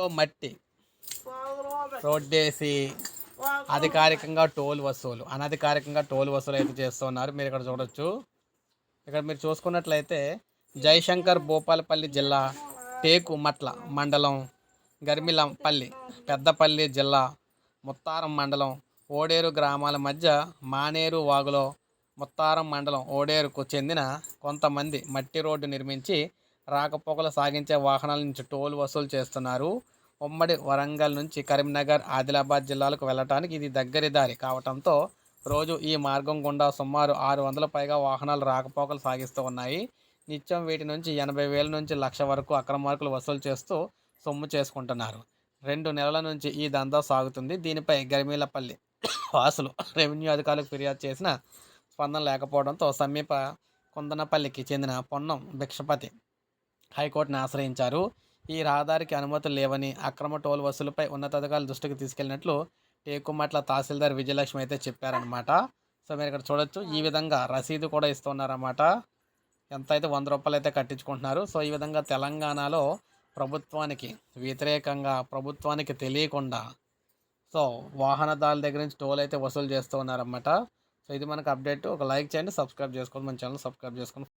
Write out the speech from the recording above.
లో మట్టి. రోడ్డేసి అధికారికంగా టోల్ వసూలు అనధికారికంగా టోల్ వసూలు అయితే చేస్తున్నారు. మీరు ఇక్కడ చూడొచ్చు. ఇక్కడ మీరు చూసుకున్నట్లయితే జయశంకర్ భూపాలపల్లి జిల్లా టేకుమట్ల మండలం గర్మిలంపల్లి పెద్దపల్లి జిల్లా ముత్తారం మండలం ఓడేరు గ్రామాల మధ్య మానేరు వాగులో ముత్తారం మండలం ఓడేరుకు చెందిన కొంతమంది మట్టి రోడ్డు నిర్మించి రాకపోకలు సాగించే వాహనాల నుంచి టోల్ వసూలు చేస్తున్నారు. ఉమ్మడి వరంగల్ నుంచి కరీంనగర్ ఆదిలాబాద్ జిల్లాలకు వెళ్ళటానికి ఇది దగ్గరి దారి కావటంతో రోజు ఈ మార్గం గుండా సుమారు ఆరు వందల పైగా వాహనాలు రాకపోకలు సాగిస్తూ ఉన్నాయి. నిత్యం వీటి నుంచి ఎనభై వేల నుంచి లక్ష వరకు అక్రమార్కులు వసూలు చేస్తూ సొమ్ము చేసుకుంటున్నారు. రెండు నెలల నుంచి ఈ దందా సాగుతుంది. దీనిపై గరిమీలపల్లి వాసులు రెవెన్యూ అధికారులకు ఫిర్యాదు చేసిన స్పందన లేకపోవడంతో సమీప కుందనపల్లికి చెందిన పొన్నం భిక్షపతి హైకోర్టును ఆశ్రయించారు. ఈ రహదారికి అనుమతులు లేవని అక్రమ టోల్ వసూలుపై ఉన్నతాధికారుల దృష్టికి తీసుకెళ్ళినట్లు టేకుమట్ల తహసీల్దార్ విజయలక్ష్మి అయితే చెప్పారనమాట సో మీరు ఇక్కడ చూడొచ్చు. ఈ విధంగా రసీదు కూడా ఇస్తున్నారన్నమాట. ఎంత అయితే వంద రూపాయలు అయితే కట్టించుకుంటున్నారు. సో ఈ విధంగా తెలంగాణలో ప్రభుత్వానికి వ్యతిరేకంగా ప్రభుత్వానికి తెలియకుండా సో వాహనదారుల దగ్గర నుంచి టోల్ అయితే వసూలు చేస్తూ ఉన్నారన్నమాట. సో ఇది మనకు అప్డేట్. ఒక లైక్ చేయండి సబ్స్క్రైబ్ చేసుకోండి మన ఛానల్ సబ్స్క్రైబ్ చేసుకోండి.